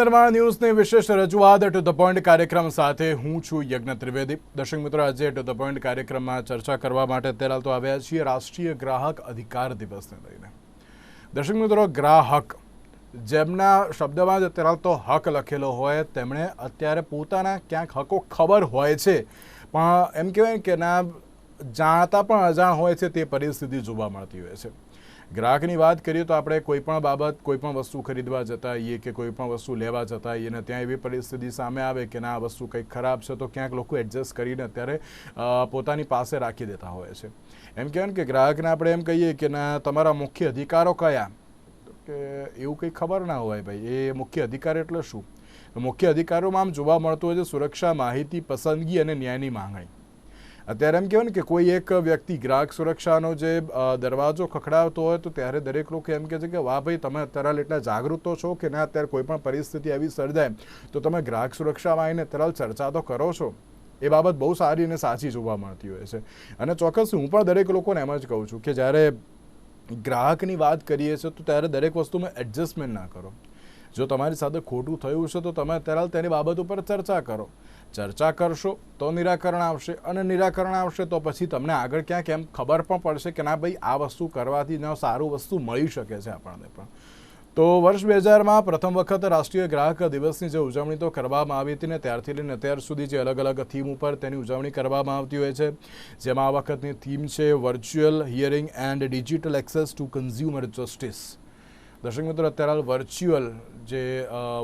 નિર્માણ ન્યૂઝની વિશેષ રજૂઆત ટુ ધ પોઈન્ટ કાર્યક્રમ સાથે હું છું યજ્ઞ ત્રિવેદી. દર્શક મિત્રો, આજે ટુ ધ પોઈન્ટ કાર્યક્રમમાં ચર્ચા કરવા માટે અત્યારે તો આવ્યા છીએ રાષ્ટ્રીય ગ્રાહક અધિકાર દિવસને લઈને. દર્શક મિત્રો, ગ્રાહક. જેમના શબ્દમાં જ અત્યારે તો હક લખેલો હોય, તેમણે અત્યારે પોતાના ક્યાંક હકો ખબર હોય છે. પણ એમ કહેવાય કે ના, જાણતા પણ અજાણ હોય છે, તે પરિસ્થિતિ જોવા મળતી હોય છે. ગ્રાહકની વાત કરીએ તો આપણે કોઈપણ બાબત કોઈપણ વસ્તુ ખરીદવા જતા હોઈએ કે કોઈપણ વસ્તુ લેવા જતા હોઈએ અને ત્યાં એવી પરિસ્થિતિ સામે આવે કે ના, આ વસ્તુ કંઈક ખરાબ છે, તો ક્યાંક લોકો એડજસ્ટ કરીને અત્યારે પોતાની પાસે રાખી દેતા હોય છે. એમ કહેવાય કે ગ્રાહકને આપણે એમ કહીએ કે ના, તમારા મુખ્ય અધિકારો કયા? કે એવું કંઈ ખબર ના હોય ભાઈ, એ મુખ્ય અધિકાર એટલે શું? મુખ્ય અધિકારોમાં આમ જોવા મળતું હોય છે સુરક્ષા, માહિતી, પસંદગી અને ન્યાયની માંગણી. અત્યારે એમ કહેવાય ને કે કોઈ એક વ્યક્તિ ગ્રાહક સુરક્ષાનો જે દરવાજો ખખડાવતો હોય તો ત્યારે દરેક લોકો એમ કહે છે કે, વાહ ભાઈ, તમે અત્યારે એટલા જાગૃત છો કે ના અત્યારે કોઈ પણ પરિસ્થિતિ એવી સર્જાય? તો તમે ગ્રાહક સુરક્ષામાં આવીને તરલ ચર્ચા તો કરો છો. એ બાબત બહુ સારી અને સાચી જોવા મળતી હોય છે. અને ચોક્કસ હું પણ દરેક લોકોને એમ જ કહું છું કે જ્યારે ગ્રાહકની વાત કરીએ છીએ તો ત્યારે દરેક વસ્તુમાં એડજસ્ટમેન્ટ ના કરો. જો તમારી સાથે ખોટું થયું છે તો તમે અત્યારે તેની બાબત ઉપર ચર્ચા કરો. ચર્ચા કરશો તો નિરાકરણ આવશે અને નિરાકરણ આવશે તો પછી તમને આગળ ક્યાંક એમ ખબર પણ પડશે કે ના ભાઈ, આ વસ્તુ કરવાથી ન સારું વસ્તુ મળી શકે છે આપણને પણ. તો વર્ષ બે હજારમાં પ્રથમ વખત રાષ્ટ્રીય ગ્રાહક દિવસની જે ઉજવણી તો કરવામાં આવી હતી ને ત્યારથી લઈને અત્યાર સુધી જે અલગ અલગ થીમ ઉપર તેની ઉજવણી કરવામાં આવતી હોય છે. જેમાં આ વખતની થીમ છે virtual hearing and digital access to consumer justice દર્શક મિત્રો અત્યારે હાલ વર્ચ્યુઅલ જે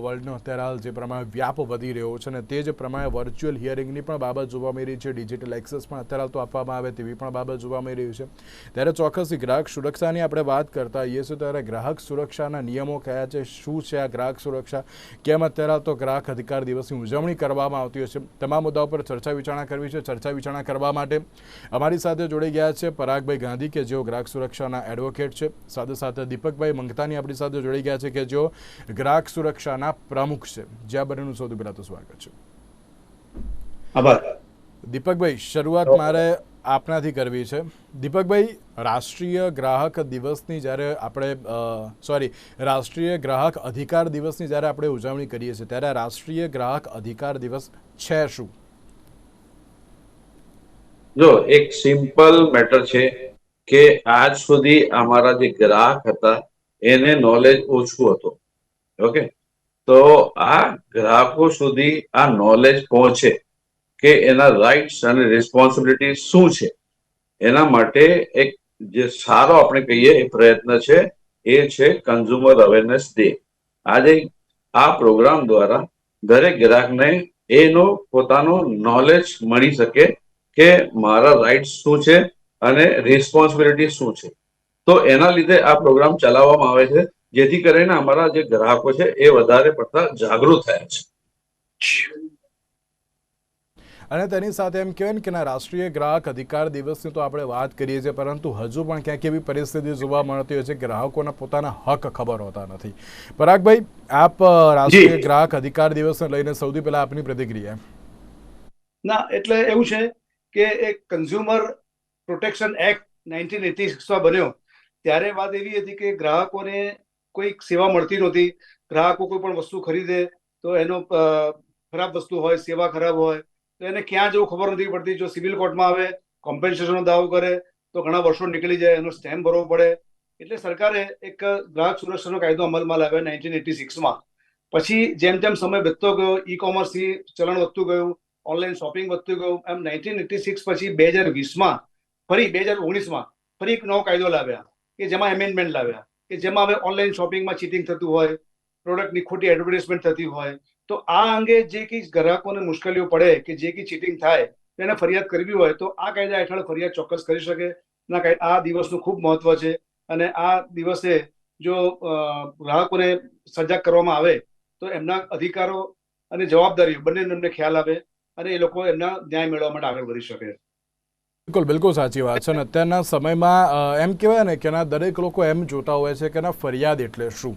વર્લ્ડનો અત્યારે હાલ જે પ્રમાણે વ્યાપ વધી રહ્યો છે અને તે જ પ્રમાણે વર્ચ્યુઅલ હિયરિંગની પણ બાબત જોવા મળી રહી છે. ડિજિટલ એક્સેસ પણ અત્યારે હાલ તો આપવામાં આવે તેવી પણ બાબત જોવા મળી રહી છે. ત્યારે ચોક્કસથી ગ્રાહક સુરક્ષાની આપણે વાત કરતા હોઈએ છીએ, ત્યારે ગ્રાહક સુરક્ષાના નિયમો કયા છે? શું છે આ ગ્રાહક સુરક્ષા? કેમ અત્યારે હાલ તો ગ્રાહક અધિકાર દિવસની ઉજવણી કરવામાં આવતી હોય છે? તમામ મુદ્દાઓ પર ચર્ચા વિચારણા કરવી છે. ચર્ચા વિચારણા કરવા માટે અમારી સાથે જોડાઈ ગયા છે પરાગભાઈ ગાંધી, કે જેઓ ગ્રાહક સુરક્ષાના એડવોકેટ છે. સાથે સાથે દીપકભાઈ મંગતાની આપણી સાથે જોડાઈ ગયા છે કે જેઓ ગ્રાહક સુરક્ષાના પ્રમુખ છે. જ્યાં બંનેનું સૌથી પહેલાં તો સ્વાગત છે. આભાર. દીપકભાઈ શરૂઆત મારે આપનાથી કરવી છે. દીપકભાઈ રાષ્ટ્રીય ગ્રાહક દિવસની જ્યારે આપણે સોરી રાષ્ટ્રીય ગ્રાહક અધિકાર દિવસની જ્યારે આપણે ઉજવણી કરીએ છીએ ત્યારે રાષ્ટ્રીય ગ્રાહક અધિકાર દિવસ છે શું? જો એક સિમ્પલ મેટર છે કે આજ સુધી અમારા જે ગ્રાહક હતા એને નોલેજ ઓછું હતું. ઓકે તો આ ગ્રાહકો સુધી આ નોલેજ પહોંચે કે એના રાઇટ્સ અને રિસ્પોન્સિબિલિટી શું છે? એના માટે એક જે સારો આપણે કહીએ એ પ્રયત્ન છે, એ છે કન્ઝ્યુમર અવેરનેસ ડે આજે આ પ્રોગ્રામ દ્વારા દરેક ગ્રાહકને એનો પોતાનો નોલેજ મળી શકે કે મારા રાઇટ્સ શું છે અને રિસ્પોન્સિબિલિટી શું છે. તો એના લીધે આ પ્રોગ્રામ ચલાવવામાં આવે છે. જેથી કરીને અમારા જે ગ્રાહકો છે એ વધારે પડતા જાગૃત થયા છે. અને તેની સાથે એમ કહેવાય કે ના રાષ્ટ્રીય ગ્રાહક અધિકાર દિવસની તો આપણે વાત કરીએ છીએ પરંતુ હજુ પણ ક્યાંક એવી પરિસ્થિતિ જોવા મળતી હોય છે કે ગ્રાહકોના પોતાના હક ખબર હોતા નથી. પરાગભાઈ આપ રાષ્ટ્રીય ગ્રાહક અધિકાર દિવસને લઈને સૌથી પહેલા આપની પ્રતિક્રિયા ના એટલે એવું છે કે એક consumer protection act nineteen eighty સિક્સમાં બન્યો. ત્યારે વાત એવી હતી કે ગ્રાહકોને કોઈ સેવા મળતી નહોતી. ગ્રાહકો કોઈ પણ વસ્તુ ખરીદે તો એનો ખરાબ વસ્તુ હોય, સેવા ખરાબ હોય, તો એને ક્યાં જવું ખબર નથી પડતી. જો સિવિલ કોર્ટમાં આવે, કોમ્પેન્સેશનનો દાવો કરે, તો ઘણા વર્ષો નીકળી જાય, એનો સ્ટેમ્પ ભરવો પડે. એટલે સરકારે એક ગ્રાહક સુરક્ષાનો કાયદો અમલમાં લાવ્યો નાઇન્ટીન એટી સિક્સમાં. પછી જેમ જેમ સમય વધતો ગયો ઈ કોમર્સથી ચલણ વધતું ગયું ઓનલાઈન શોપિંગ વધતું ગયું, એમ નાઇન્ટીન એટી સિક્સ પછી બે હજાર વીસમાં, ફરી બે હજાર ઓગણીસમાં, ફરી એક નવો કાયદો લાવ્યા. કે જેમાં એમેન્ડમેન્ટ લાવ્યા, કે જેમાં હવે ઓનલાઈન શોપિંગમાં ચીટિંગ થતું હોય પ્રોડક્ટની ખોટી એડવર્ટાઇઝમેન્ટ થતી હોય, તો આ અંગે જે કંઈ ગ્રાહકોને મુશ્કેલીઓ પડે કે જે કંઈ ચીટિંગ થાય તેને ફરિયાદ કરવી હોય, તો આ કાયદા હેઠળ ફરિયાદ ચોક્કસ કરી શકે. ના આ દિવસનું ખૂબ મહત્વ છે અને આ દિવસે જો ગ્રાહકોને સજાગ કરવામાં આવે, તો એમના અધિકારો અને જવાબદારીઓ બંને એમને ખ્યાલ આવે અને એ લોકો એમના ન્યાય મેળવવા માટે આગળ વધી શકે. બિલકુલ બિલકુલ સાચી વાત છે. અને અત્યારના સમયમાં એમ કહેવાય ને કે દરેક લોકો એમ જોતા હોય છે કે ફરિયાદ એટલે શું?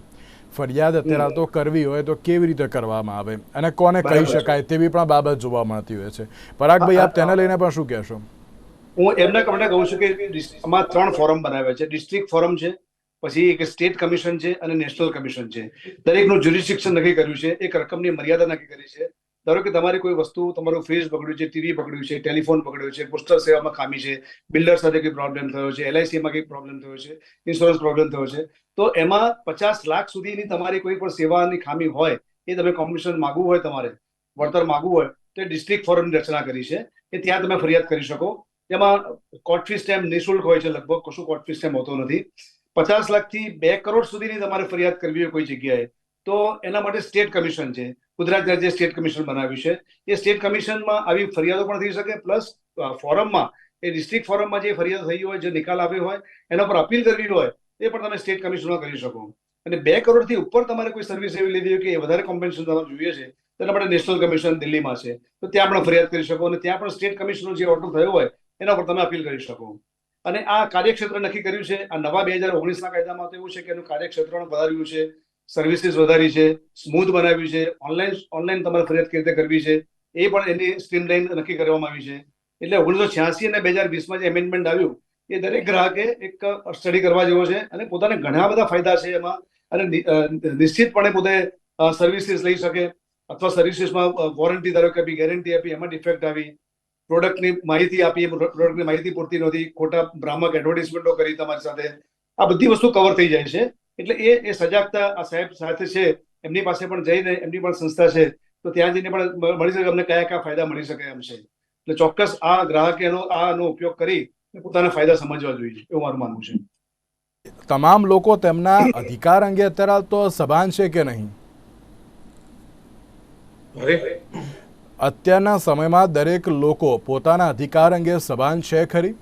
ફરિયાદ અત્યારે તો કરવી હોય તો કેવી રીતે કરવામાં આવે? અને કોને કહી શકાય તેવી પણ બાબત જોવા મળતી હોય છે. પરાગભાઈ આપ તેને લઈને પણ શું કહેશો? હું એમને માટે કહું છું કે આમાં ત્રણ ફોરમ બનાવ્યા છે. ડિસ્ટ્રિક્ટ ફોરમ છે પછી એક સ્ટેટ કમિશન છે અને નેશનલ કમિશન છે. દરેકનું જ્યુરિસ્ડિક્શન નક્કી કર્યું છે. એક રકમની મર્યાદા નક્કી કરી છે. ધારો કે તમારી કોઈ વસ્તુ તમારું ફ્રીજ પકડ્યું છે ટીવી પકડ્યું છે ટેલિફોન બગડ્યું છે પોસ્ટલ સેવામાં ખામી છે બિલ્ડર સાથે કઈ પ્રોબ્લેમ થયો છે એલઆઈસીમાં કંઈક પ્રોબ્લેમ થયો છે ઇન્સ્યોરન્સ પ્રોબ્લેમ થયો છે, તો એમાં પચાસ લાખ સુધીની તમારી કોઈ પણ સેવાની ખામી હોય, એ તમે કોમ્પિટિશન માગવું હોય તમારે, વળતર માગવું હોય, તો ડિસ્ટ્રિક્ટ ફોરમની રચના કરી છે એ ત્યાં તમે ફરિયાદ કરી શકો. એમાં કોર્ટ ફી સ્ટેમ્પ નિઃશુલ્ક હોય છે, લગભગ કશું કોર્ટ ફી સ્ટેમ્પ હોતો નથી. પચાસ લાખથી બે કરોડ સુધીની તમારે ફરિયાદ કરવી હોય કોઈ જગ્યાએ, તો એના માટે સ્ટેટ કમિશન છે. ગુજરાત રાજ્ય સ્ટેટ કમિશન બનાવ્યું છે. એ સ્ટેટ કમિશનમાં આવી ફરિયાદો પણ થઈ શકે, પ્લસ ફોરમમાં, એ ડિસ્ટ્રિક્ટ ફોરમમાં જે ફરિયાદ થઈ હોય, જે નિકાલ આવ્યો હોય, એના પર અપીલ કરવી હોય, એ પણ તમે સ્ટેટ કમિશનમાં કરી શકો. અને બે કરોડથી ઉપર તમારે કોઈ સર્વિસ એવી લીધી હોય કે એ વધારે કોમ્પન્સેશન તમારે જોઈએ છે તેના માટે નેશનલ કમિશન દિલ્હીમાં છે. તો ત્યાં પણ ફરિયાદ કરી શકો અને ત્યાં પણ સ્ટેટ કમિશનનો જે ઓર્ડર થયો હોય, એના પર તમે અપીલ કરી શકો. અને આ કાર્યક્ષેત્ર નક્કી કર્યું છે. આ નવા બે હજાર ઓગણીસના કાયદામાં તો એવું છે કે એનું કાર્યક્ષેત્ર વધાર્યું છે. સર્વિસીસ વધારી છે સ્મૂથ બનાવ્યું છે ઓનલાઈન ઓનલાઈન તમારે ફરિયાદ કેવી રીતે કરવી છે, એ પણ એની સ્ટ્રીમલાઈન નક્કી કરવામાં આવી છે. એટલે ઓગણીસો છ્યાસી અને બે હજાર વીસમાં જે એમેન્ડમેન્ટ આવ્યું, એ દરેક ગ્રાહકે એક સ્ટડી કરવા જેવો છે અને પોતાને ઘણા બધા ફાયદા છે એમાં અને નિશ્ચિતપણે પોતે સર્વિસીસ લઈ શકે અથવા સર્વિસીસમાં વોરંટી ધારો કે ગેરંટી આપી, એમાં ડિફેક્ટ આવી પ્રોડક્ટની માહિતી આપી પ્રોડક્ટની માહિતી પૂરતી નહોતી, ખોટા ભ્રામક એડવર્ટિઝમેન્ટો કરી તમારી સાથે, આ બધી વસ્તુ કવર થઈ જાય છે. એટલે એ એ સજાગતા આ સાહેબ સાથે છે એમની પાસે પણ જઈને એમની પણ સંસ્થા છે તો ત્યાં જઈને પણ મળી શકે અમને કયા કયા ફાયદા મળી શકે એમ છે. એટલે ચોક્કસ આ ગ્રાહકે એનો આનો ઉપયોગ કરી પોતાના ફાયદા સમજવા જોઈએ એવું મારું માનવું છે. તમામ લોકો તેમના અધિકાર અંગે અત્યારે તો સભાન છે કે નહીં? અત્યારના સમયમાં દરેક લોકો પોતાના અધિકાર અંગે સભાન છે ખરી?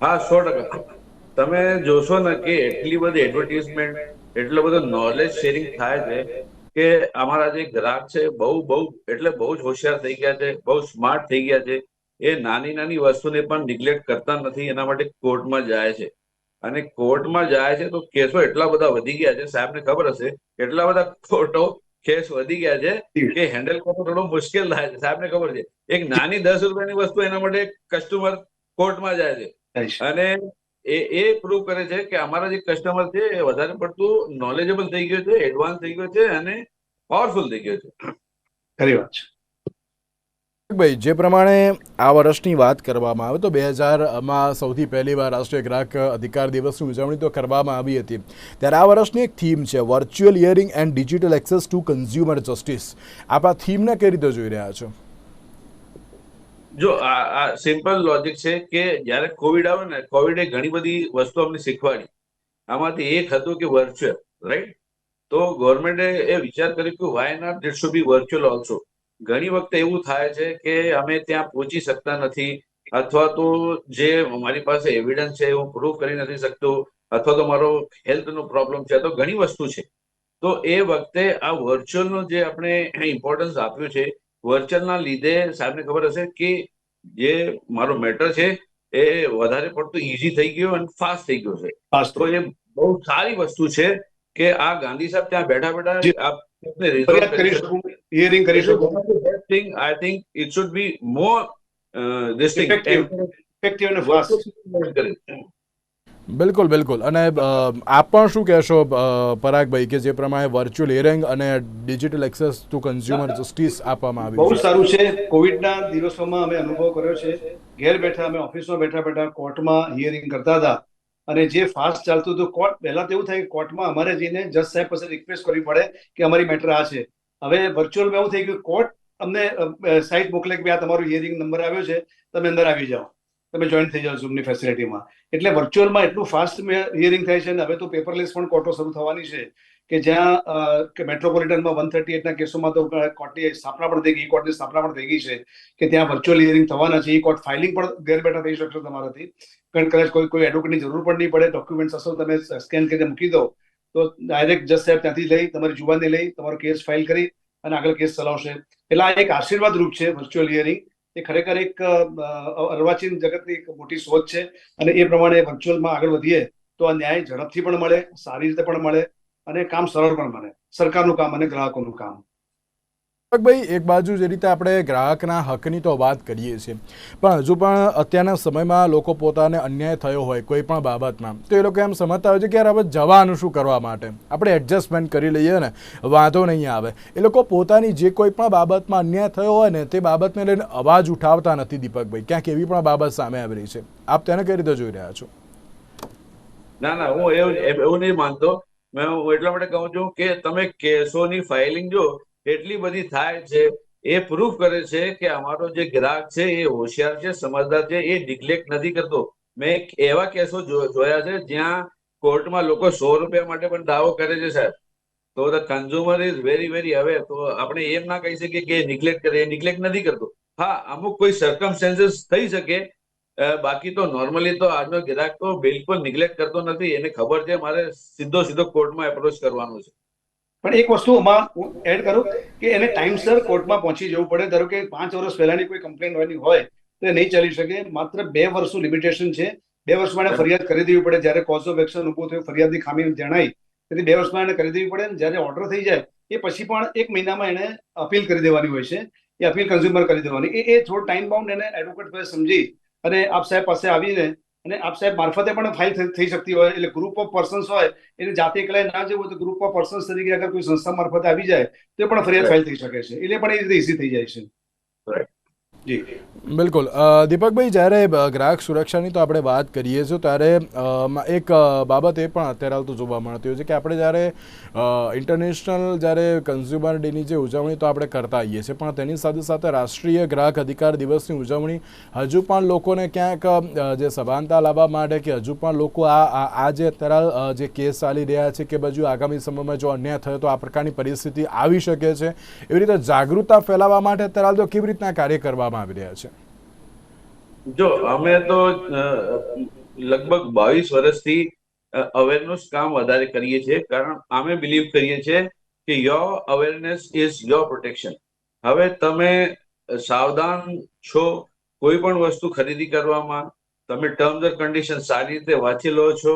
હા સો ટકા. તમે જોશો ને કે એટલી બધી એડવર્ટિઝમેન્ટ એટલો બધો નોલેજ શેરિંગ થાય છે કે અમારા જે ગ્રાહક છે બહુ બહુ એટલે બહુ જ હોશિયાર થઈ ગયા છે બહુ સ્માર્ટ થઈ ગયા છે. એ નાની નાની વસ્તુને પણ નિગ્લેક્ટ કરતા નથી એના માટે કોર્ટમાં જાય છે. અને કોર્ટમાં જાય છે તો કેસો એટલા બધા વધી ગયા છે સાહેબને ખબર હશે એટલા બધા કોર્ટો કેસ વધી ગયા છે કે હેન્ડલ કરવું થોડું મુશ્કેલ થાય છે સાહેબને ખબર છે. એક નાની દસ રૂપિયાની વસ્તુ એના માટે કસ્ટમર કોર્ટમાં જાય છે. અને એ એ પ્રૂવ કરે છે કે અમારા જે કસ્ટમર છે એ વધારે પડતું નોલેજેબલ થઈ ગયો છે એડવાન્સ થઈ ગયો છે અને પાવરફુલ થઈ ગયો છે. ખરી વાત છે. ભાઈ જે પ્રમાણે આ વર્ષની વાત કરવામાં આવે તો બે હજારમાં સૌથી પહેલીવાર રાષ્ટ્રીય ગ્રાહક અધિકાર દિવસની ઉજવણી તો કરવામાં આવી હતી. ત્યારે આ વર્ષની એક થીમ છે virtual hearing and digital access to consumer justice આપ આ થીમને કઈ રીતે જોઈ રહ્યા છો? જો આ આ સિમ્પલ લોજિક છે કે જ્યારે કોવિડ આવે ને કોવિડે ઘણી બધી વસ્તુ અમને શીખવાડી. આમાંથી એક હતું કે વર્ચ્યુઅલ રાઈટ તો ગવર્મેન્ટે એ વિચાર કર્યો કે why not it should be virtual also ઘણી વખતે એવું થાય છે કે અમે ત્યાં પહોંચી શકતા નથી, અથવા તો જે મારી પાસે એવિડન્સ છે, હું પ્રૂવ કરી નથી શકતો, અથવા તો મારો હેલ્થનો પ્રોબ્લેમ છે, તો ઘણી વસ્તુ છે. તો એ વખતે આ વર્ચ્યુઅલનો જે આપણે ઇમ્પોર્ટન્સ આપ્યું છે વર્ચ્યુઅલના લીધે સાહેબને ખબર હશે કે જે મારો મેટર છે એ વધારે પડતું ઈઝી થઈ ગયું અને ફાસ્ટ થઈ ગયો છે. તો એ બહુ સારી વસ્તુ છે કે આ ગાંધી સાહેબ ત્યાં બેઠા બેઠા આપને કરી શકું હિયરિંગ કરી શકું. i think it should be more uh, this effective અને ફાસ્ટ બિલકુલ બિલકુલ. અને આપ પણ શું કહેશો પરાગભાઈ કે જે પ્રમાણે વર્ચ્યુઅલ હિયરિંગ અને digital access to consumer justice આપવામાં આવી બહુ સારું છે. કોવિડના દિવસોમાં અમે અનુભવ કર્યો છે. ઘેર બેઠા અમે ઓફિસમાં બેઠા બેઠા કોર્ટમાં હિયરિંગ કરતા હતા. અને જે ફાસ્ટ ચાલતું હતું કોર્ટ પહેલા તો એવું થાય કે કોર્ટમાં અમારે જઈને જજ સાહેબ પાસે રિક્વેસ્ટ કરવી પડે કે અમારી મેટર આ છે. હવે વર્ચ્યુઅલમાં એવું થઈ ગયું કોર્ટ અમને સાઇટ મોકલે કે આ તમારો હિયરિંગ નંબર આવ્યો છે તમે અંદર આવી જાઓ. તમે જોઈન થઈ જાઓ ઝૂમની ફેસિલિટીમાં એટલે વર્ચ્યુઅલમાં એટલું ફાસ્ટ હિયરિંગ થાય છે અને હવે તો પેપરલેસ પણ કોર્ટો શરૂ થવાની છે કે જ્યાં કે મેટ્રોપોલિટનમાં વન થર્ટી એટના કેસોમાં તો કોર્ટની સ્થાપના પણ થઈ ગઈ કોર્ટની સ્થાપના પણ થઈ ગઈ છે કે ત્યાં વર્ચ્યુઅલ હિયરિંગ થવાના છે. એ કોર્ટ ફાઇલિંગ પણ ઘેર બેઠા થઈ શકશે તમારાથી. કારણ કદાચ કોઈ કોઈ એડવોકેટની જરૂર પણ નહીં પડે ડોક્યુમેન્ટ હશો તમે સ્કેન કરીને મૂકી દો. તો ડાયરેક્ટ જજ સાહેબ ત્યાંથી લઈ, તમારી જુબાની લઈ, તમારો કેસ ફાઇલ કરી અને આગળ કેસ ચલાવશે. એટલે આ એક આશીર્વાદ રૂપ છે વર્ચ્યુઅલ હિયરિંગ એ ખરેખર એક અર્વાચીન જગતની એક મોટી શોધ છે. અને એ પ્રમાણે વર્ચ્યુઅલમાં આગળ વધીએ તો આ ન્યાય ઝડપથી પણ મળે, સારી રીતે પણ મળે અને કામ સરળ પણ બને. સરકારનું કામ અને ગ્રાહકોનું કામ. ભાઈ, એક બાજુ જે રીતે આપણે ગ્રાહકના હકની તો વાત કરીએ છીએ, પણ હજુ પણ અત્યારના સમયમાં લોકો પોતાને અન્યાય થયો હોય કોઈ પણ બાબતમાં, તો એ લોકો એમ સમજતા હોય છે કે યાર હવે જવાનું શું કરવા માટે? આપણે એડજસ્ટમેન્ટ કરી લઈએ ને, વાંધો નહીં આવે. એ લોકો પોતાની જે કોઈ પણ બાબતમાં અન્યાય થયો હોય ને, તે બાબતને લઈને અવાજ ઉઠાવતા નથી દીપકભાઈ. ક્યાંક એવી પણ બાબત સામે આવી રહી છે. આપ તેને કઈ રીતે જોઈ રહ્યા છો? ના ના, હું એવું એવું નહીં માનતો. મેં એટલા માટે કહું છું કે તમે કેસોની ફાઇલિંગ જો એટલી બધી થાય છે, એ પ્રૂફ કરે છે કે અમારો જે ગ્રાહક છે, એ હોશિયાર છે, સમજદાર છે, એ નિગ્લેક્ટ નથી કરતો. મેં એવા કેસો જોયા છે, જ્યાં કોર્ટમાં લોકો સો રૂપિયા માટે પણ દાવો કરે છે, સાહેબ. તો the consumer is very very aware તો આપણે એમ ના કહી શકીએ કે નિગ્લેક્ટ કરે, એ નિગ્લેક્ટ નથી કરતો. હા, અમુક કોઈ સર્કમસ્ટેન્સીસ થઈ શકે. બાકી તો નોર્મલી તો આજનો ગ્રાહક તો બિલકુલ નિગ્લેક્ટ કરતો નથી. એને ખબર છે, મારે સીધો સીધો કોર્ટમાં એપ્રોચ કરવાનો છે. પણ એક વસ્તુ આમાં એડ કરું કે એને ટાઈમસર કોર્ટમાં પહોંચી જવું પડે. ધારો કે પાંચ વર્ષ પહેલાની કોઈ કમ્પ્લેન હોવાની હોય, તો એ નહીં ચાલી શકે. માત્ર બે વર્ષનું લિમિટેશન છે. બે વર્ષમાં એને ફરિયાદ કરી દેવી પડે. જ્યારે કોઝ ઓફ એક્શન ઊભો થયો ફરિયાદની ખામી જણાય, તેથી બે વર્ષમાં એને કરી દેવી પડે. ને જ્યારે ઓર્ડર થઈ જાય, એ પછી પણ એક મહિનામાં એને અપીલ કરી દેવાની હોય છે. એ અપીલ કન્ઝ્યુમર કરી દેવાની. એ એ થોડો ટાઈમ બાઉન્ડ એને એડવોકેટ સમજી અને આપ સાહેબ પાસે આવીને અને આપ સાહેબ મારફતે પણ ફાઇલ થઈ- શકતી હોય એટલે ગ્રુપ ઓફ પર્સન્સ હોય એને જાતે એકલા ના જવું હોય તો ગ્રુપ ઓફ પર્સન્સ તરીકે અગર કોઈ સંસ્થા મારફતે આવી જાય તો પણ ફરિયાદ ફાઇલ થઈ શકે છે. એટલે પણ એ રીતે ઇઝી થઈ જાય છે. Right. બિલકુલ. દીપકભાઈ, જ્યારે ગ્રાહક સુરક્ષાની તો આપણે વાત કરીએ છીએ, ત્યારે એક બાબત એ પણ અત્યારે હાલ તો જોવા મળતી હોય છે કે આપણે જ્યારે ઇન્ટરનેશનલ જ્યારે કન્ઝ્યુમર ડેની જે ઉજવણી તો આપણે કરતા આવીએ છીએ, પણ તેની સાથે સાથે રાષ્ટ્રીય ગ્રાહક અધિકાર દિવસની ઉજવણી હજુ પણ લોકોને ક્યાંક જે સભાનતા લાવવા માટે કે હજુ પણ લોકો આ, આ- જે અત્યારે જે કેસ ચાલી રહ્યા છે કે બાજુ આગામી સમયમાં જો અન્યાય થયો તો આ પ્રકારની પરિસ્થિતિ આવી શકે છે. એવી રીતે જાગૃતતા ફેલાવવા માટે અત્યારે હાલ તો કેવી રીતના કાર્ય કરવામાં આવી રહ્યા છે. જો અમે તો લગભગ બાવીસ વર્ષથી અવેરનેસ કામ વધારે કરીએ છીએ. કારણ અમે બિલીવ કરીએ છીએ કે your awareness is your protection હવે તમે સાવધાન છો કોઈ પણ વસ્તુ ખરીદી કરવામાં. તમે ટર્મ્સ એન્ડ કન્ડિશન સારી રીતે વાંચી લો છો.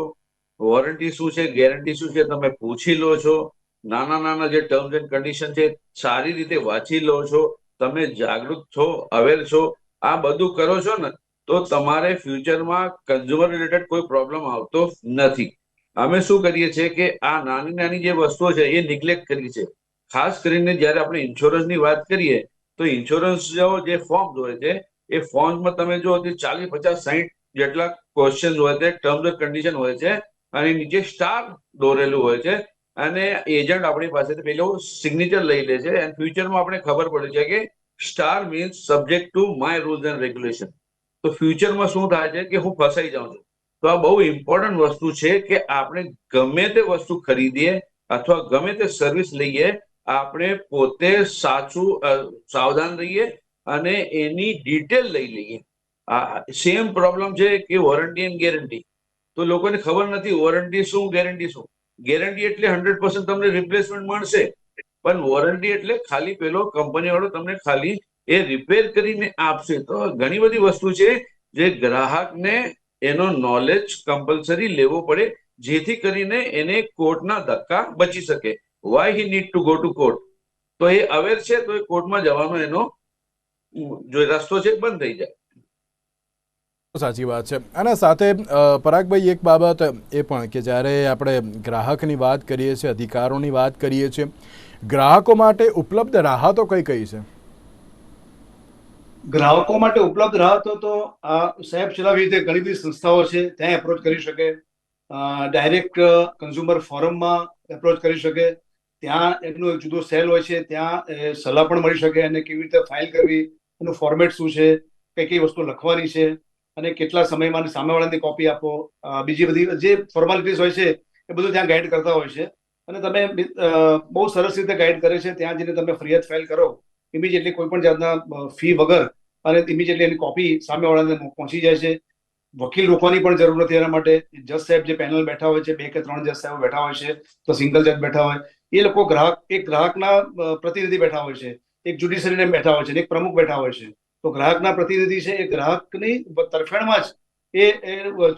વોરંટી શું છે? ગેરંટી શું છે? તમે પૂછી લો છો. નાના નાના જે ટર્મ્સ એન્ડ કન્ડિશન છે, સારી રીતે વાંચી લો છો. તમે જાગૃત છો, અવેર છો, આ બધું કરો છો ને, તો તમારે ફ્યુચરમાં કન્ઝ્યુમર રિલેટેડ કોઈ પ્રોબ્લેમ આવતો નથી. અમે શું કરીએ છીએ કે આ નાની નાની જે વસ્તુઓ છે એ નિગ્લેક્ટ કરીએ છીએ. ખાસ કરીને જ્યારે આપણે ઇન્સ્યોરન્સની વાત કરીએ, તો ઇન્સ્યોરન્સ જે ફોર્મ હોય છે, એ ફોર્મમાં તમે જો ચાલીસ, પચાસ સાહીઠ જેટલા ક્વેશ્ચન હોય છે ટર્મ્સ એન્ડ કન્ડિશન હોય છે, અને નીચે સ્ટાર દોરેલું હોય છે અને એજન્ટ આપણી પાસેથી પેલો સિગ્નેચર લઈ લે છે એન્ડ ફ્યુચરમાં આપણે ખબર પડે છે કે star means subject to my rules and regulation તો ફ્યુચરમાં શું થાય છે કે હું ફસાઈ જાઉં છું. તો આ બહુ ઇમ્પોર્ટન્ટ વસ્તુ છે કે આપણે ગમે તે વસ્તુ ખરીદીએ અથવા ગમે તે સર્વિસ લઈએ, આપણે પોતે સાચું સાવધાન રહીએ અને એની ડિટેલ લઈ લઈએ. આ સેમ પ્રોબ્લેમ છે કે વોરંટી એન્ડ ગેરંટી તો લોકોને ખબર નથી વોરંટી શું ગેરંટી શું? ગેરંટી એટલે હંડ્રેડ પર્સન્ટ તમને રિપ્લેસમેન્ટ મળશે. પણ વોરંટી એટલે ખાલી પેલો કંપની વાળો તમને ખાલી એ રિપેર કરીને આપશે. તો ઘણી બધી વસ્તુ છે જે ગ્રાહકને એનો નોલેજ કમ્પલસરી લેવો પડે, જેથી કરીને એને કોર્ટના ધક્કા બચી શકે. Why he need to go to court તો એ અવેર છે, તો એ કોર્ટમાં જવાનો એનો, જો રસ્તો છે બંધ થઈ જાય. સાચી વાત છે. અને સાથે પરાગભાઈ એક બાબત એ પણ કે જ્યારે આપણે ગ્રાહકની વાત કરીએ છીએ, અધિકારોની વાત કરીએ છીએ, ગ્રાહકો માટે ઉપલબ્ધ રાહતો કઈ કઈ છે? ગ્રાહકો માટે ઉપલબ્ધ રાહતો તો સાહેબ ચલાવી રીતે ઘણી બધી સંસ્થાઓ છે, ત્યાં એપ્રોચ કરી શકે. ડાયરેક્ટ કન્ઝ્યુમર ફોરમમાં એપ્રોચ કરી શકે. ત્યાં એમનો એક જુદો સેલ હોય છે, ત્યાં સલાહ પણ મળી શકે અને કેવી રીતે ફાઇલ કરવી, એનું ફોર્મેટ શું છે, કઈ કઈ વસ્તુ લખવાની છે. અને કેટલા સમયમાં સામેવાળાની કોપી આપો. બીજી બધી જે ફોર્માલિટીઝ હોય છે, એ બધું ત્યાં ગાઈડ કરતા હોય છે. અને તમે બહુ સરસ રીતે ગાઈડ કરે છે, ત્યાં જઈને તમે ફરિયાદ ફાઇલ કરો. ઇમિડિયેટલી કોઈ પણ જાતના ફી વગર અને ઇમિડિયેટલી એની કોપી સામેવાળાને પહોંચી જાય છે. વકીલ રોકવાની પણ જરૂર નથી એના માટે. જજ સાહેબ જે પેનલ બેઠા હોય છે, બે કે ત્રણ જજ સાહેબ બેઠા હોય છે, તો સિંગલ જજ બેઠા હોય. એ લોકો ગ્રાહક, એક ગ્રાહકના પ્રતિનિધિ બેઠા હોય છે. એક જ્યુડિશરીને બેઠા હોય છે એક પ્રમુખ બેઠા હોય છે. તો ગ્રાહકના પ્રતિનિધિ છે, એ ગ્રાહકની તરફેણમાં જ એ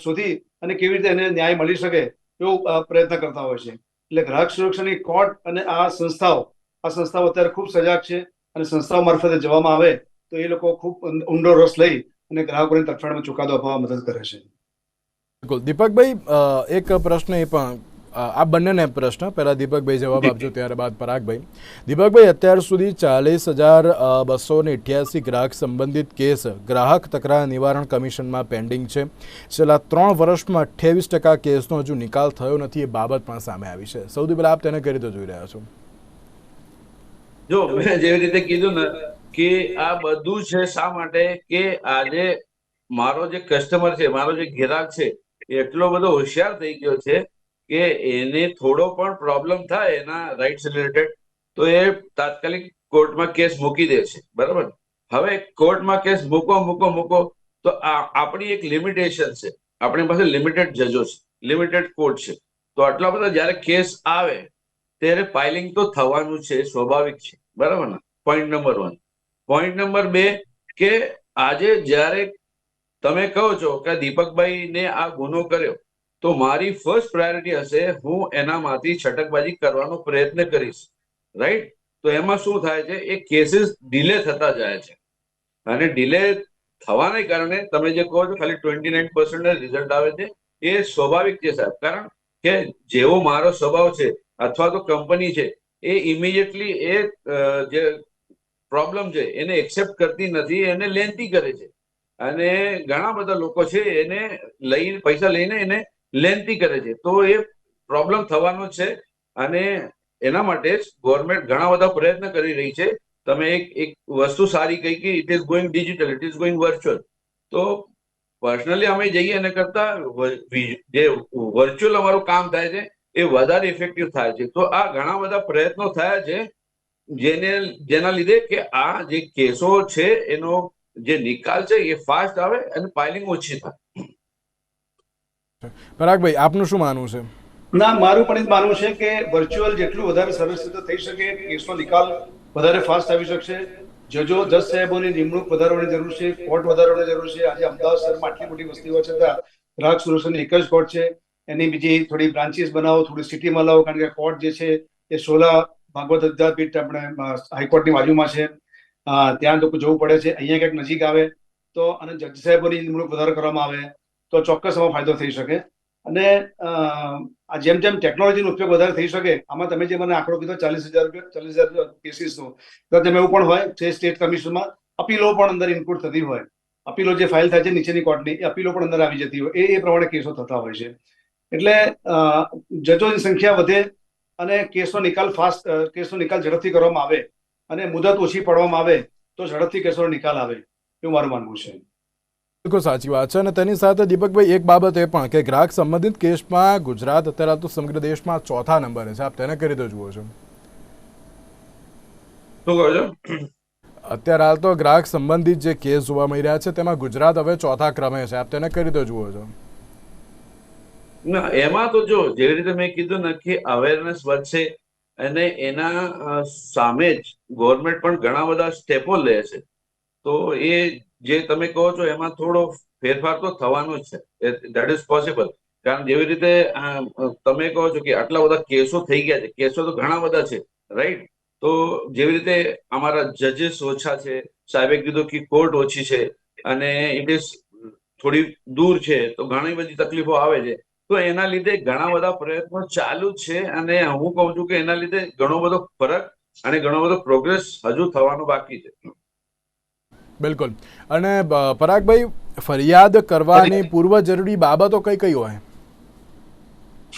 સુધી અને કેવી રીતે એને ન્યાય મળી શકે એવો પ્રયત્ન કરતા હોય છે. એટલે ગ્રાહક સુરક્ષાની કોર્ટ અને આ સંસ્થાઓ આ સંસ્થાઓ અત્યારે ખૂબ સજાગ છે અને સંસ્થાઓ મારફતે જવામાં આવે તો એ લોકો ખૂબ ઊંડો રસ લઈ અને ગ્રાહકોને તરફેણમાં ચુકાદો આપવામાં મદદ કરે છે. બિલકુલ. દીપકભાઈ એક પ્રશ્ન એ પણ આ બંનેને પ્રશ્ન. પહેલા દીપકભાઈ જવાબ આપજો ત્યારબાદ પરાગભાઈ. દીપકભાઈ અત્યાર સુધી ચાલીસ હજાર બસો ને અઠ્યાસી ગ્રાહક સંબંધિત કેસ ગ્રાહક તકરાર નિવારણ કમિશનમાં પેન્ડિંગ છે. છેલ્લા ત્રણ વર્ષમાં અઠ્યાવીસ ટકા કેસનો હજુ નિકાલ થયો નથી. એ બાબત પણ સામે આવી છે. સૌથી પહેલાં આપ તેને કઈ રીતે જોઈ રહ્યા છો? જો મેં જેવી રીતે કીધું ને કે આ બધું છે શા માટે? કે આજે મારો જે કસ્ટમર છે મારો જે ગ્રાહક છે એટલો બધો હોશિયાર થઈ ગયો છે કે એને થોડો પણ પ્રોબ્લેમ થાય એના રાઇટ્સ રિલેટેડ તો એ તાત્કાલિક કોર્ટમાં કેસ મૂકી દે છે. બરાબર? હવે કોર્ટમાં કેસ મૂકો મૂકો મૂકો, તો આપણી એક લિમિટેશન છે. આપણી પાસે લિમિટેડ જજો છે લિમિટેડ કોર્ટ છે. તો આટલા બધા જ્યારે કેસ આવે, ત્યારે ફાઇલિંગ તો થવાનું છે, સ્વાભાવિક છે. બરાબર ને? Point number one point number બે, કે આજે જ્યારે તમે કહો છો કે દીપકભાઈને આ ગુનો કર્યો તો મારી ફર્સ્ટ પ્રાયોરિટી હશે હું એનામાંથી છટકબાજી કરવાનો પ્રયત્ન કરીશ. રાઈટ તો એમાં શું થાય છે? એ કેસીસ ડિલે થતા જાય છે. અને ડિલે થવાને કારણે તમે જે કહો છો ખાલી ટ્વેન્ટી નાઇન પર્સન્ટ રિઝલ્ટ આવે છે, એ સ્વાભાવિક છે સાહેબ. કારણ કે જેવો મારો સ્વભાવ છે અથવા તો કંપની છે, એ ઇમિડિયેટલી એ જે પ્રોબ્લેમ છે એને એક્સેપ્ટ કરતી નથી, એને લેન્થી કરે છે. અને ઘણા બધા લોકો છે એને લઈને, પૈસા લઈને એને લેન્થી કરે છે. તો એ પ્રોબ્લેમ થવાનો છે અને એના માટે જ ગવર્મેન્ટ ઘણા બધા પ્રયત્ન કરી રહી છે. તમે એક એક વસ્તુ સારી કહી કે it is going digital it is going virtual તો પર્સનલી અમે જઈએ એને કરતા જે વર્ચ્યુઅલ અમારું કામ થાય છે એ વધારે ઇફેક્ટિવ થાય છે. તો આ ઘણા બધા પ્રયત્નો થયા છે જેને, જેના લીધે કે આ જે કેસો છે એનો જે નિકાલ છે એ ફાસ્ટ આવે અને ફાઇલિંગ ઓછી થાય. પરાગભાઈ, આપનું શું માનવું છે? ના, મારું પણ એ માનવું છે કે વર્ચ્યુઅલ જેટલું વધારે સરસ રીતે થઈ શકે, કેસનો નિકાલ વધારે ફાસ્ટ આવી શકશે. જજો જજ સાહેબોની નિમણૂક વધારવાની જરૂર છે કોર્ટ વધારવાની જરૂર છે. આજે અમદાવાદ શહેરમાં આટલી મોટી વસ્તી હોવા છતાં ગ્રાહક સુરક્ષાની એક જ કોર્ટ છે. એની બીજી થોડી બ્રાન્ચીસ બનાવો, થોડી સિટીમાં લાવો, કારણ કે કોર્ટ જે છે, એ સોલા ભાગવત વિદ્યાપીઠ આપણે હાઈકોર્ટની બાજુમાં છે. ત્યાં લોકો જવું પડે છે. અહીંયા ક્યાંક નજીક આવે તો અને જજ સાહેબોની નિમણૂક વધારો કરવામાં આવે. તો ચોક્કસ આમાં ફાયદો થઈ શકે. અને આ જેમ જેમ ટેકનોલોજીનો ઉપયોગ વધારે થઈ શકે, આમાં તમે જે મને આંકડો કીધો, ચાલીસ હજાર રૂપિયા, ચાલીસ હજાર કેસીસનો તો તમે એવું પણ હોય છે સ્ટેટ કમિશનમાં અપીલો પણ અંદર ઇનપુટ થતી હોય. અપીલો જે ફાઇલ થાય છે નીચેની કોર્ટની એ અપીલો પણ અંદર આવી જતી હોય. એ એ પ્રમાણે કેસો થતા હોય છે. એટલે જજોની સંખ્યા વધે અને કેસનો નિકાલ ફાસ્ટ કેસનો નિકાલ ઝડપથી કરવામાં આવે અને મુદત ઓછી પાડવામાં આવે, તો ઝડપથી કેસોનો નિકાલ આવે, એવું મારું માનવું છે. બિલકુલ સાચી વાત છે અને તેની સાથે દીપકભાઈ એક બાબત એ પણ કે ગ્રાહક સંબંધિત કેસમાં ગુજરાત અત્યારે તો સમગ્ર દેશમાં ચોથા નંબરે છે. આપ તેને કઈ રીતે જુઓ છો? શું કહો છો? અત્યારે હાલ તો ગ્રાહક સંબંધિત જે કેસ જોવા મળી રહ્યા છે તેમાં ગુજરાત હવે ચોથા ક્રમે છે. આપ તેને કઈ રીતે જુઓ છો? ના એમાં તો જો જે રીતે મેં કીધું ને કે અવેરનેસ વધશે અને એના સામે જ ગવર્મેન્ટ પણ ઘણા બધા સ્ટેપો લે છે. તો એ જે તમે કહો છો એમાં થોડો ફેરફાર તો થવાનો જ છે. દેટ ઇઝ પોસિબલ કારણ જેવી રીતે તમે કહો છો કે આટલા બધા કેસો થઈ ગયા છે. કેસો તો ઘણા બધા છે રાઈટ તો જેવી રીતે અમારા જજીસ ઓછા છે, સાહેબે કીધું કે કોર્ટ ઓછી છે, અને ઇટ ઇઝ થોડી દૂર છે, તો ઘણી બધી તકલીફો આવે છે. તો એના લીધે ઘણા બધા પ્રયત્નો ચાલુ છે, અને હું કહું છું કે એના લીધે ઘણો બધો ફરક અને ઘણો બધો પ્રોગ્રેસ હજુ થવાનો બાકી છે. બિલકુલ. અને પરાગભાઈ ફરિયાદ કરવાની પૂર્વ જરૂરી બાબતો કઈ કઈ હોય?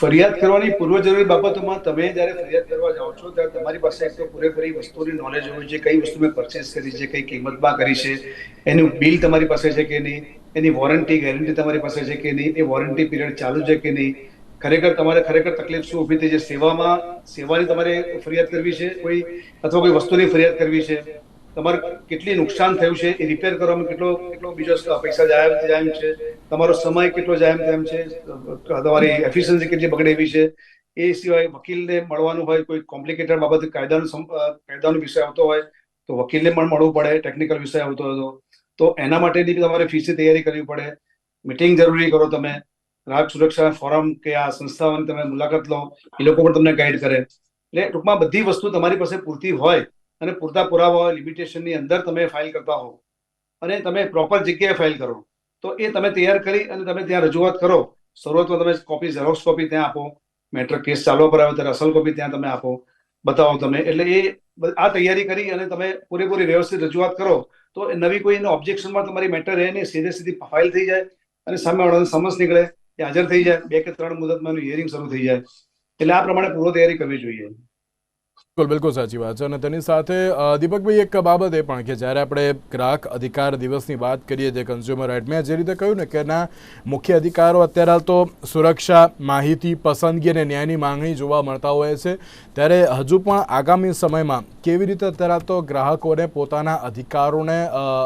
ફરિયાદ કરવાની પૂર્વ જરૂરી બાબતોમાં તમે જ્યારે ફરિયાદ કરવા જાઓ છો ત્યારે તમારી પાસે એક તો પૂરેપૂરી વસ્તુની નોલેજ હોવી જોઈએ કઈ વસ્તુ મેં પરચેસ કરી છે કઈ કિંમતમાં કરી છે એનું બિલ તમારી પાસે છે કે નહીં એની વોરંટી ગેરંટી તમારી પાસે છે કે નહીં એ વોરંટી પીરિયડ ચાલુ છે કે નહીં? ખરેખર તમારે ખરેખર તકલીફ શું ઊભી થઈ છે? સેવામાં સેવાની તમારે ફરિયાદ કરવી છે કોઈ? અથવા કોઈ વસ્તુની ફરિયાદ કરવી છે? તમારે કેટલી નુકસાન થયું છે, એ રિપેર કરવામાં કેટલો કેટલો બીજો પૈસા જાય જાય એમ છે, તમારો સમય કેટલો જાય એમ તેમ છે તમારી એફિશિયન્સી કેટલી બગડે એવી છે, એ સિવાય વકીલને મળવાનું હોય, કોઈ કોમ્પ્લિકેટેડ બાબત, કાયદાનો કાયદાનો વિષય આવતો હોય, તો વકીલને પણ મળવું પડે ટેકનિકલ વિષય આવતો હતો તો. એના માટેની તમારે ફીસની તૈયારી કરવી પડે. મિટિંગ જરૂરી કરો તમે. ગ્રાહક સુરક્ષા ફોરમ કે આ સંસ્થાઓની તમે મુલાકાત લો, એ લોકો પણ તમને ગાઈડ કરે. એટલે ટૂંકમાં બધી વસ્તુ તમારી પાસે પૂરતી હોય અને પૂરતા પુરાવા લિમિટેશનની અંદર તમે ફાઇલ કરતા હો અને તમે પ્રોપર જગ્યાએ ફાઇલ કરો. તો એ તમે તૈયાર કરી અને તમે ત્યાં રજૂઆત કરો. શરૂઆતમાં તમે કોપી ઝેરોક્સ કોપી ત્યાં આપો. મેટ્રિક કેસ ચાલવા પર આવે ત્યારે અસલ કોપી ત્યાં તમે આપો. બતાવો તમે એટલે એ આ તૈયારી કરી અને તમે પૂરેપૂરી વ્યવસ્થિત રજૂઆત કરો. તો નવી કોઈ ઓબ્જેક્શનમાં તમારી મેટર રહે નહીં. સીધે સીધી ફાઇલ થઈ જાય અને સામેવાળાને સમજ નીકળે એ હાજર થઈ જાય. બે કે ત્રણ મુદતમાં એનું હિયરિંગ શરૂ થઈ જાય. એટલે આ પ્રમાણે પૂર્વ તૈયારી કરવી જોઈએ. બિલકુલ બિલકુલ સાચી વાત છે. અને તેની સાથે દીપકભાઈ, એક બાબત એ પણ કે જ્યારે આપણે ગ્રાહક અધિકાર દિવસની વાત કરીએ જે કન્ઝ્યુમર રાઇટ મેં જે રીતે કહ્યું ને કે એના મુખ્ય અધિકારો અત્યારે હાલ તો સુરક્ષા, માહિતી, પસંદગી અને ન્યાયની માંગણી જોવા મળતા હોય છે. ત્યારે હજુ પણ આગામી સમયમાં કેવી રીતે અત્યારે તો ગ્રાહકોને પોતાના અધિકારોને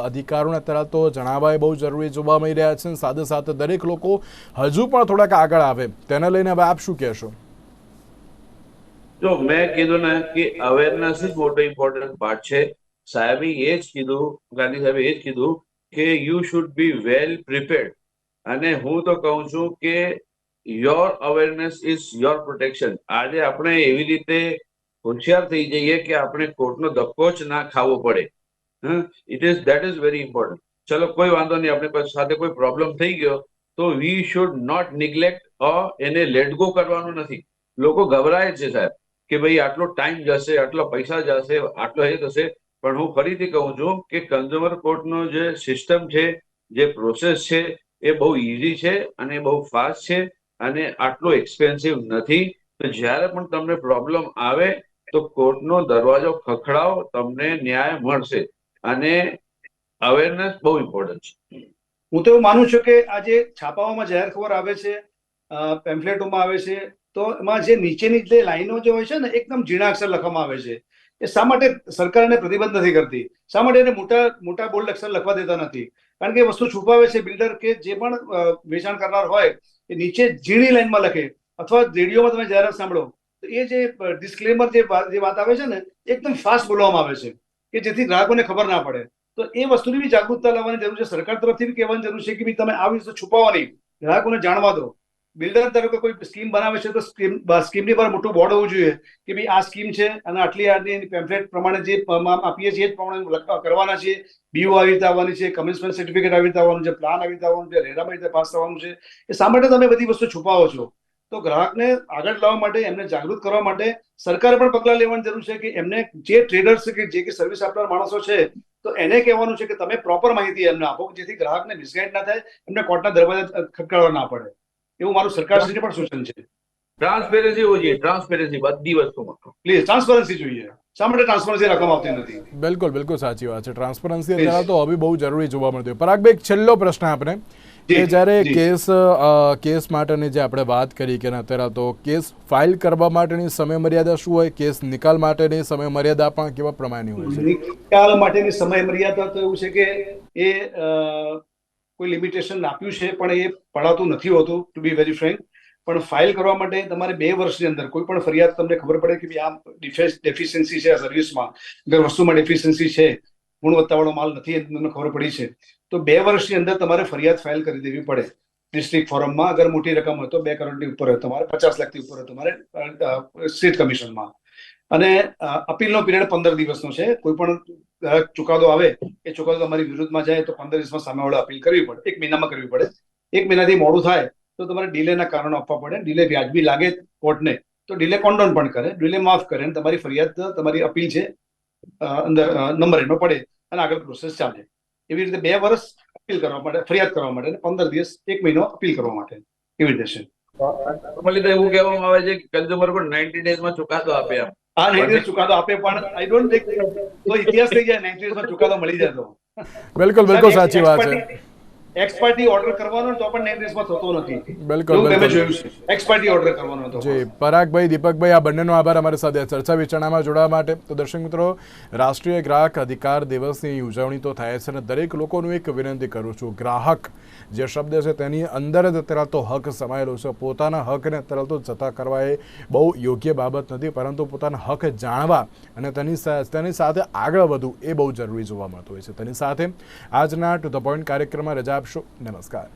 અધિકારોને અત્યારે તો જણાવવા બહુ જરૂરી જોવા મળી રહ્યા છે. સાથે સાથે દરેક લોકો હજુ પણ થોડાક આગળ આવે. તેને લઈને હવે આપ શું કહેશો? જો મેં કીધું ને કે અવેરનેસ જ મોટો ઇમ્પોર્ટન્ટ પાર્ટ છે. સાહેબે એ જ કીધું, ગાંધી સાહેબે એ જ કીધું કે you should be well prepared અને હું તો કહું છું કે your awareness is your protection આજે આપણે એવી રીતે હોશિયાર થઈ જઈએ કે આપણે કોર્ટનો ધક્કો જ ના ખાવો પડે. It is that is very important ચલો, કોઈ વાંધો નહીં, આપણી સાથે કોઈ પ્રોબ્લેમ થઈ ગયો તો વી શુડ નોટ નિગ્લેક્ટ એને લેટ ગો કરવાનું નથી. લોકો ગભરાય છે, સાહેબ. કે ભાઈ આટલો ટાઈમ જશે, આટલા પૈસા જશે, આટલો એ થશે. પણ હું ફરીથી કહું છું કે કન્ઝ્યુમર કોર્ટનો જે સિસ્ટમ છે, જે પ્રોસેસ છે, એ બહુ ઇઝી છે અને બહુ ફાસ્ટ છે અને આટલો એક્સપેન્સિવ નથી. તો જ્યારે પણ તમને પ્રોબ્લેમ આવે, તો કોર્ટનો દરવાજો ખખડાવો, તમને ન્યાય મળશે. અને અવેરનેસ બહુ ઇમ્પોર્ટન્ટ છે. હું તો એવું માનું છું કે આ જે છાપાઓમાં જાહેર ખબર આવે છે પેમ્ફલેટોમાં આવે છે તો એમાં જે નીચેની જે લાઈનો જે હોય છે ને, એકદમ ઝીણા અક્ષર લખવામાં આવે છે. એ શા માટે સરકાર એને પ્રતિબંધ નથી કરતી? શા માટે એને મોટા મોટા બોલ્ડ અક્ષર લખવા દેતા નથી? કારણ કે વસ્તુ છુપાવે છે બિલ્ડર કે જે પણ વેચાણ કરનાર હોય, એ નીચે ઝીણી લાઈનમાં લખે. અથવા રેડિયોમાં તમે જાહેરાત સાંભળો, તો એ જે ડિસ્ક્લેમર જે વાત આવે છે ને, એકદમ ફાસ્ટ બોલવામાં આવે છે. કે જેથી ગ્રાહકોને ખબર ના પડે. તો એ વસ્તુની બી જાગૃતતા લાવવાની જરૂર છે. સરકાર તરફથી બી કહેવાની જરૂર છે કે ભાઈ તમે આવી વસ્તુ છુપાવો નહીં ગ્રાહકોને જાણવા દો. બિલ્ડર તરીકે કોઈ સ્કીમ બનાવે છે, તો સ્કીમ સ્કીમની પર મોટું બોર્ડ હોવું જોઈએ કે ભાઈ આ સ્કીમ છે અને આટલી આટલી પેમ્ફલેટ પ્રમાણે જે આપીએ છીએ, એ પ્રમાણે કરવાના છે. બીઓ આવી રીતે આવવાની છે કમિશમેન્ટ સર્ટિફિકેટ આવી રીતે આવવાનું છે પ્લાન આવી રીતે આવવાનું છે રેરામાં રીતે પાસ થવાનું છે. એ શા માટે તમે બધી વસ્તુ છુપાવો છો? તો ગ્રાહકને આગળ લાવવા માટે, એમને જાગૃત કરવા માટે સરકારે પણ પગલાં લેવાની જરૂર છે કે એમને જે ટ્રેડર્સ કે જે કે સર્વિસ આપનાર માણસો છે, તો એને કહેવાનું છે કે તમે પ્રોપર માહિતી એમને આપો, જેથી ગ્રાહકને મિસગાઈડ ના થાય, એમને કોર્ટના દરવાજા ખટકાડવા ના પડે. એવું મારું સરકારશ્રીને પણ સૂચન છે. ટ્રાન્સપેરન્સી હોવી જોઈએ. ટ્રાન્સપેરન્સી બધી વસ્તુમાં. પ્લીઝ ટ્રાન્સપરન્સી જોઈએ. શા માટે ટ્રાન્સપરન્સી રકમ આવતી નથી? બિલકુલ બિલકુલ સાચી વાત છે. ટ્રાન્સપરન્સી અત્યારે તો હવે બહુ જરૂરી જોવા મળતી હોય. પરાગભાઈ એક છેલ્લો પ્રશ્ન આપણે. કે જ્યારે કેસ કેસ માટેની જે આપણે વાત કરી કે અત્યારે તો કેસ ફાઇલ કરવા માટેની સમય મર્યાદા શું હોય? કેસ નિકાલ માટેની સમય મર્યાદા પણ કેવા પ્રમાણની હોય છે? નિકાલ માટેની સમય મર્યાદા તો એવું છે કે એ કોઈ લિમિટેશન આપ્યું છે, પણ એ પડાતું નથી હોતું ટુ બી વેરી ફ્રેન્ક પણ ફાઇલ કરવા માટે તમારે બે વર્ષની અંદર, કોઈ પણ ફરિયાદ તમને ખબર પડે કે આ ડેફિશિયન્સી છે આ સર્વિસમાં અગર વસ્તુમાં ડેફિશિયન્સી છે, ગુણવત્તાવાળો માલ નથી, એ તમને ખબર પડી છે. તો બે વર્ષની અંદર તમારે ફરિયાદ ફાઇલ કરી દેવી પડે. ડિસ્ટ્રિક્ટ ફોરમમાં અગર મોટી રકમ હોય તો બે કરોડની ઉપર હોય, તમારે પચાસ લાખથી ઉપર હોય, તમારે સ્ટેટ કમિશનમાં અને અપીલનો પીરિયડ પંદર દિવસનો છે કોઈ પણ ચુકાદો આવે એ ચુકાદો તમારી વિરુદ્ધમાં જાય તો પંદર દિવસમાં સામેવાળા અપીલ કરવી પડે એક મહિનામાં કરવી પડે એક મહિનાથી મોડું થાય તો તમારે ડિલેના કારણો આપવા પડે ડિલે વ્યાજબી લાગે કોર્ટને તો ડિલે કોન્ડોન પણ કરે ડિલે માફ કરે અને તમારી ફરિયાદ તમારી અપીલ છે અંદર નંબર એનો પડે અને આગળ પ્રોસેસ ચાલે એવી રીતે બે વર્ષ અપીલ કરવા માટે ફરિયાદ કરવા માટે પંદર દિવસ એક મહિનો અપીલ કરવા માટે એવી રીતે છે નોર્મલી તો એવું કહેવામાં આવે છે કે કન્ઝ્યુમર પણ નાઇન્ટી ડેઝમાં ચુકાદો આપે એમ આ નાઇન્ટી ચુકાદો આપે પણ આઈ ડોન્ટ થિંક તો ઇતિહાસ થઈ જાય નાઇન્ટી માં ચુકાદો મળી જાય તો. બિલકુલ બિલકુલ સાચી વાત છે. એક્સ પાર્ટી ઓર્ડર કરવાનો તો પણ નેટમાં થતો નથી. બિલકુલ તમે જોયું છે. એક્સપાર્ટી ઓર્ડર કરવાનો હતો જી પરાગભાઈ દીપકભાઈ આ બંનેનો આભાર અમારી સાથે ચર્ચા વિચારણામાં જોડાવા માટે. તો દર્શક મિત્રો રાષ્ટ્રીય ગ્રાહક અધિકાર દિવસની ઉજવણી તો થાય છે અને દરેક લોકોનું એક વિનંતી કરું છું. ગ્રાહક જે શબ્દ છે તેની અંદર જ અત્યારે તો હક સમાયેલો છે. પોતાના હકને અત્યારે તો જતા કરવા એ બહુ યોગ્ય બાબત નથી પરંતુ પોતાના હક જાણવા અને તેની તેની સાથે આગળ વધવું એ બહુ જરૂરી જોવા મળતું હોય છે. તેની સાથે આજના ટુ ધ પોઈન્ટ કાર્યક્રમમાં રજા આપશો નમસ્કાર